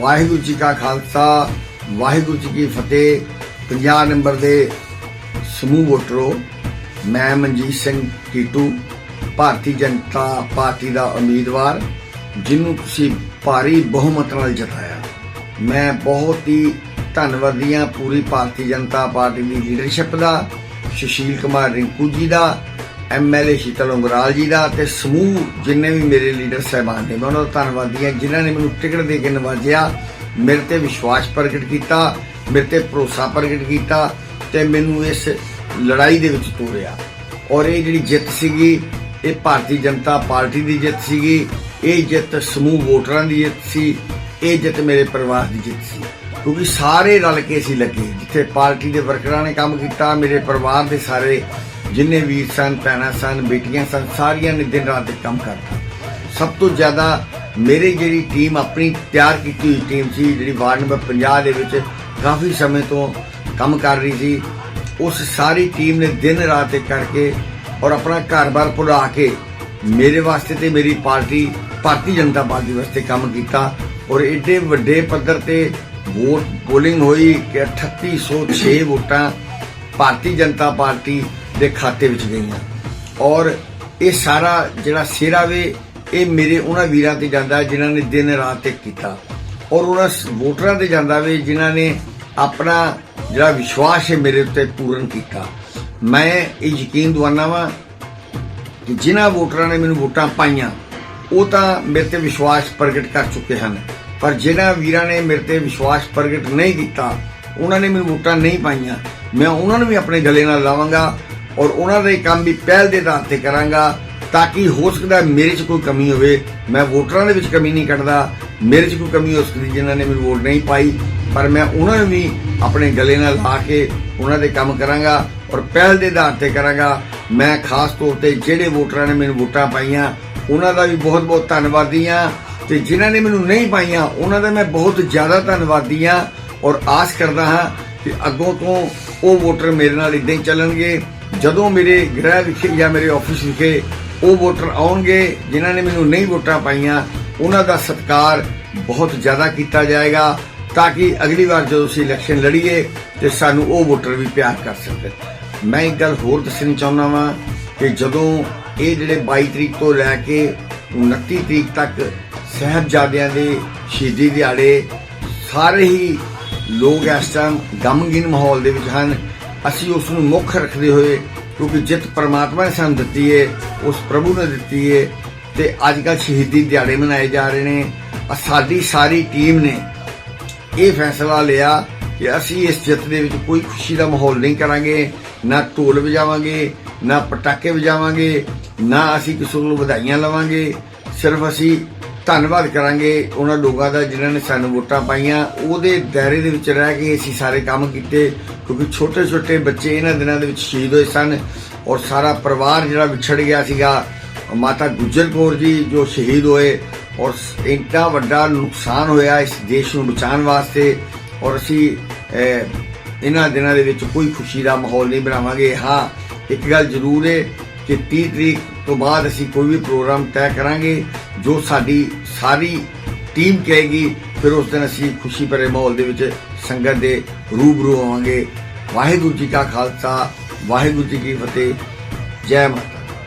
ਵਾਹਿਗੁਰੂ ਜੀ ਕਾ ਖਾਲਸਾ, ਵਾਹਿਗੁਰੂ ਜੀ ਕੀ ਫਤਿਹ। 50 ਨੰਬਰ ਦੇ ਸਮੂਹ ਵੋਟਰੋ, ਮੈਂ ਮਨਜੀਤ ਸਿੰਘ ਕੀਟੂ ਭਾਰਤੀ ਜਨਤਾ ਪਾਰਟੀ ਦਾ ਉਮੀਦਵਾਰ ਜਿਹਨੂੰ ਤੁਸੀਂ ਭਾਰੀ ਬਹੁਮਤ ਨਾਲ ਜਿਤਾਇਆ। ਮੈਂ ਬਹੁਤ ਹੀ ਧੰਨਵਾਦੀ ਹਾਂ ਪੂਰੀ ਭਾਰਤੀ ਜਨਤਾ ਪਾਰਟੀ ਦੀ ਲੀਡਰਸ਼ਿਪ ਦਾ, ਸੁਸ਼ੀਲ ਕੁਮਾਰ ਰਿੰਕੂ ਜੀ ਦਾ ਐਮਐਲਏ ਸ਼ੀਤਲ ਉਂਗਰਾਲ ਜੀ ਦਾ ਤੇ ਸਮੂਹ ਜਿੰਨੇ ਵੀ ਮੇਰੇ ਲੀਡਰ ਸਹਿਬਾਨ ਨੇ, ਮੈਂ ਉਹਨਾਂ ਦਾ ਧੰਨਵਾਦੀ ਹਾਂ ਜਿਨ੍ਹਾਂ ਨੇ ਮੈਨੂੰ ਟਿਕਟ ਦੇ ਕੇ ਨਵਾਜਿਆ, ਮੇਰੇ ਤੇ ਵਿਸ਼ਵਾਸ ਪ੍ਰਗਟ ਕੀਤਾ, ਮੇਰੇ ਤੇ ਭਰੋਸਾ ਪ੍ਰਗਟ ਕੀਤਾ ਤੇ ਮੈਨੂੰ ਇਸ ਲੜਾਈ ਦੇ ਵਿੱਚ ਤੋਰਿਆ। ਔਰ ਇਹ ਜਿਹੜੀ ਜਿੱਤ ਸੀਗੀ, ਇਹ ਭਾਰਤੀ ਜਨਤਾ ਪਾਰਟੀ ਦੀ ਜਿੱਤ ਸੀਗੀ, ਇਹ ਜਿੱਤ ਸਮੂਹ ਵੋਟਰਾਂ ਦੀ ਜਿੱਤ ਸੀ, ਇਹ ਜਿੱਤ ਮੇਰੇ ਪਰਿਵਾਰ ਦੀ ਜਿੱਤ ਸੀ। ਕਿਉਂਕਿ ਸਾਰੇ ਰਲ ਕੇ ਅਸੀਂ ਲੱਗੇ, ਜਿੱਥੇ ਪਾਰਟੀ ਦੇ ਵਰਕਰਾਂ ਨੇ ਕੰਮ ਕੀਤਾ, ਮੇਰੇ ਪਰਿਵਾਰ ਦੇ ਸਾਰੇ ਜਿੰਨੇ ਵੀਰ ਸਨ, ਭੈਣਾਂ ਸਨ, ਬੇਟੀਆਂ ਸਨ, ਸਾਰੀਆਂ ਨੇ ਦਿਨ ਰਾਤ ਕੰਮ ਕਰਤਾ। ਸਭ ਤੋਂ ਜ਼ਿਆਦਾ ਮੇਰੀ ਜਿਹੜੀ ਟੀਮ ਆਪਣੀ ਤਿਆਰ ਕੀਤੀ ਹੋਈ ਟੀਮ ਸੀ, ਜਿਹੜੀ ਵਾਰਡ ਨੰਬਰ 50 ਦੇ ਵਿੱਚ ਕਾਫੀ ਸਮੇਂ ਤੋਂ ਕੰਮ ਕਰ ਰਹੀ ਸੀ, ਉਸ ਸਾਰੀ ਟੀਮ ਨੇ ਦਿਨ ਰਾਤ ਇੱਕ ਕਰਕੇ ਔਰ ਆਪਣਾ ਘਰ-ਬਾਰ ਭੁਲਾ ਕੇ ਮੇਰੇ ਵਾਸਤੇ ਤੇ ਮੇਰੀ ਪਾਰਟੀ, ਭਾਰਤੀ ਜਨਤਾ ਪਾਰਟੀ ਵਾਸਤੇ ਕੰਮ ਕੀਤਾ ਔਰ ਇੱਡੇ ਵੱਡੇ ਪੱਧਰ ਤੇ ਵੋਟ ਪੋਲਿੰਗ ਹੋਈ ਕਿ 3806 ਵੋਟਾਂ ਭਾਰਤੀ ਜਨਤਾ ਪਾਰਟੀ ਦੇ ਖਾਤੇ ਵਿੱਚ ਗਈਆਂ। ਔਰ ਇਹ ਸਾਰਾ ਜਿਹੜਾ ਸਿਹਰਾ ਵੇ, ਇਹ ਮੇਰੇ ਉਹਨਾਂ ਵੀਰਾਂ ਤੇ ਜਾਂਦਾ ਜਿਨ੍ਹਾਂ ਨੇ ਦਿਨ ਰਾਤ 'ਤੇ ਕੀਤਾ। ਔਰ ਉਹਨਾਂ ਸ- ਵੋਟਰਾਂ ਤੇ ਜਾਂਦਾ ਵੇ ਜਿਨ੍ਹਾਂ ਨੇ ਆਪਣਾ ਜਿਹੜਾ ਵਿਸ਼ਵਾਸ ਹੈ ਮੇਰੇ ਉੱਤੇ ਪੂਰਨ ਕੀਤਾ। ਮੈਂ ਇਹ ਯਕੀਨ ਦਵਾਨਾ ਵਾਂ ਕਿ ਜਿਨ੍ਹਾਂ ਵੋਟਰਾਂ ਨੇ ਮੈਨੂੰ ਵੋਟਾਂ ਪਾਈਆਂ, ਉਹ ਤਾਂ ਮੇਰੇ ਤੇ ਵਿਸ਼ਵਾਸ ਪ੍ਰਗਟ ਕਰ ਚੁੱਕੇ ਹਨ। ਪਰ ਜਿਨ੍ਹਾਂ ਵੀਰਾਂ ਨੇ ਮੇਰੇ ਤੇ ਵਿਸ਼ਵਾਸ ਪ੍ਰਗਟ ਨਹੀਂ ਕੀਤਾ, ਉਹਨਾਂ ਨੇ ਮੈਨੂੰ ਵੋਟਾਂ ਨਹੀਂ ਪਾਈਆਂ। ਮੈਂ ਉਹਨਾਂ ਨੂੰ ਵੀ ਆਪਣੇ ਗਲੇ ਨਾਲ ਲਾਵਾਂਗਾ ਔਰ ਉਹਨਾਂ ਦੇ ਕੰਮ ਵੀ ਪਹਿਲ ਦੇ ਆਧਾਰ ਤੇ ਕਰਾਂਗਾ ਤਾਂ ਕਿ ਹੋ ਸਕਦਾ ਮੇਰੇ 'ਚ ਕੋਈ ਕਮੀ ਹੋਵੇ। ਮੈਂ ਵੋਟਰਾਂ ਦੇ ਵਿੱਚ ਕਮੀ ਨਹੀਂ ਕੱਢਦਾ। ਮੇਰੇ 'ਚ ਕੋਈ ਕਮੀ ਹੋ ਸਕਦੀ ਜਿਨ੍ਹਾਂ ਨੇ ਮੈਨੂੰ ਵੋਟ ਨਹੀਂ ਪਾਈ। ਪਰ ਮੈਂ ਉਹਨਾਂ ਨੂੰ ਵੀ ਆਪਣੇ ਗਲੇ ਨਾਲ ਲਾ ਕੇ ਉਹਨਾਂ ਦੇ ਕੰਮ ਕਰਾਂਗਾ ਔਰ ਪਹਿਲ ਦੇ ਆਧਾਰ ਤੇ ਕਰਾਂਗਾ। ਮੈਂ ਖਾਸ ਤੌਰ ਤੇ ਜਿਹੜੇ ਵੋਟਰਾਂ ਨੇ ਮੈਨੂੰ ਵੋਟਾਂ ਪਾਈਆਂ, ਉਹਨਾਂ ਦਾ ਵੀ ਬਹੁਤ ਬਹੁਤ ਧੰਨਵਾਦੀ ਹਾਂ ਤੇ ਜਿਨ੍ਹਾਂ ਨੇ ਮੈਨੂੰ ਨਹੀਂ ਪਾਈਆਂ, ਉਹਨਾਂ ਦਾ ਮੈਂ ਬਹੁਤ ਜ਼ਿਆਦਾ ਧੰਨਵਾਦੀ ਹਾਂ ਔਰ ਆਸ ਕਰਦਾ ਹਾਂ ਕਿ ਅੱਗੋਂ ਤੋਂ ਉਹ ਵੋਟਰ ਮੇਰੇ ਨਾਲ ਇਦਾਂ ਹੀ ਚੱਲਣਗੇ। ਜਦੋਂ ਮੇਰੇ ਗ੍ਰਹਿ ਵਿਖੇ ਜਾਂ ਮੇਰੇ ਆਫਿਸ ਵਿਖੇ ਉਹ ਵੋਟਰ ਆਉਣਗੇ, ਜਿਨ੍ਹਾਂ ਨੇ ਮੈਨੂੰ ਨਹੀਂ ਵੋਟਾਂ ਪਾਈਆਂ, ਉਹਨਾਂ ਦਾ ਸਤਿਕਾਰ ਬਹੁਤ ਜ਼ਿਆਦਾ ਕੀਤਾ ਜਾਏਗਾ ਤਾਂ ਕਿ ਅਗਲੀ ਵਾਰ ਜਦੋਂ ਅਸੀਂ ਇਲੈਕਸ਼ਨ ਲੜੀਏ ਤੇ ਸਾਨੂੰ ਉਹ ਵੋਟਰ ਵੀ ਪਿਆਰ ਕਰ ਸਕਣ। ਮੈਂ ਇੱਕ ਗੱਲ ਹੋਰ ਦੱਸਣੀ ਚਾਹੁੰਦਾ ਵਾਂ ਕਿ ਜਦੋਂ ਇਹ ਜਿਹੜੇ 22 ਤਰੀਕ ਤੋਂ ਲੈ ਕੇ 29 ਤਰੀਕ ਤੱਕ ਸਹਿਬਜ਼ਾਦਿਆਂ ਦੇ ਸ਼ਹੀਦੀ ਦਿਹਾੜੇ ਸਾਰੇ ਹੀ ਲੋਕ ਇਸ ਟਾਈਮ ਗਮਗੀਨ ਮਾਹੌਲ ਦੇ ਵਿੱਚ ਹਨ। ਅਸੀਂ ਉਸ ਨੂੰ ਮੁੱਖ ਰੱਖਦੇ ਹੋਏ, ਕਿਉਂਕਿ ਜਿੱਤ ਪਰਮਾਤਮਾ ਨੇ ਸਾਨੂੰ ਦਿੱਤੀ ਹੈ ਉਸ ਪ੍ਰਭੂ ਨੇ ਦਿੱਤੀ ਹੈ ਤੇ ਅੱਜ ਕੱਲ੍ਹ ਸ਼ਹੀਦੀ ਦਿਹਾੜੇ ਮਨਾਏ ਜਾ ਰਹੇ ਨੇ। ਸਾਡੀ ਸਾਰੀ ਟੀਮ ਨੇ ਇਹ ਫੈਸਲਾ ਲਿਆ ਕਿ ਅਸੀਂ ਇਸ ਜਿੱਤ ਦੇ ਵਿੱਚ ਕੋਈ ਖੁਸ਼ੀ ਦਾ ਮਾਹੌਲ ਨਹੀਂ ਕਰਾਂਗੇ, ਨਾ ਢੋਲ ਵਜਾਵਾਂਗੇ, ਨਾ ਪਟਾਕੇ ਵਜਾਵਾਂਗੇ, ਨਾ ਅਸੀਂ ਕਿਸੇ ਨੂੰ ਵਧਾਈਆਂ ਲਵਾਂਗੇ। ਸਿਰਫ ਅਸੀਂ ਧੰਨਵਾਦ ਕਰਾਂਗੇ ਉਹਨਾਂ ਲੋਕਾਂ ਦਾ ਜਿਨ੍ਹਾਂ ਨੇ ਸਾਨੂੰ ਵੋਟਾਂ ਪਾਈਆਂ। ਉਹਦੇ ਦਾਇਰੇ ਦੇ ਵਿੱਚ ਰਹਿ ਕੇ ਅਸੀਂ ਸਾਰੇ ਕੰਮ ਕੀਤੇ, ਕਿਉਂਕਿ ਛੋਟੇ ਛੋਟੇ ਬੱਚੇ ਇਹਨਾਂ ਦਿਨਾਂ ਦੇ ਵਿੱਚ ਸ਼ਹੀਦ ਹੋਏ ਸਨ ਔਰ ਸਾਰਾ ਪਰਿਵਾਰ ਜਿਹੜਾ ਵਿਛੜ ਗਿਆ ਸੀਗਾ, ਮਾਤਾ ਗੁਜਰ ਕੌਰ ਜੀ ਜੋ ਸ਼ਹੀਦ ਹੋਏ ਔਰ ਇੰਨਾ ਵੱਡਾ ਨੁਕਸਾਨ ਹੋਇਆ ਇਸ ਦੇਸ਼ ਨੂੰ ਬਚਾਉਣ ਵਾਸਤੇ ਔਰ ਅਸੀਂ ਇਹਨਾਂ ਦਿਨਾਂ ਦੇ ਵਿੱਚ ਕੋਈ ਖੁਸ਼ੀ ਦਾ ਮਾਹੌਲ ਨਹੀਂ ਬਣਾਵਾਂਗੇ। ਹਾਂ, ਇੱਕ ਗੱਲ ਜ਼ਰੂਰ ਹੈ ਕਿ 30 ਤਰੀਕ ਤੋਂ ਬਾਅਦ ਅਸੀਂ ਕੋਈ ਵੀ ਪ੍ਰੋਗਰਾਮ ਤੈਅ ਕਰਾਂਗੇ, ਜੋ ਸਾਡੀ ਸਾਰੀ ਟੀਮ ਕਹੇਗੀ, ਫਿਰ ਉਸ ਦਿਨ ਅਸੀਂ ਖੁਸ਼ੀ ਭਰੇ ਮਾਹੌਲ ਦੇ ਵਿੱਚ ਸੰਗਤ ਦੇ ਰੂਬਰੂ ਹੋਵਾਂਗੇ। ਵਾਹਿਗੁਰੂ ਜੀ ਕਾ ਖਾਲਸਾ, ਵਾਹਿਗੁਰੂ ਜੀ ਕੀ ਫਤਿਹ। ਜੈ ਮਾਤਾ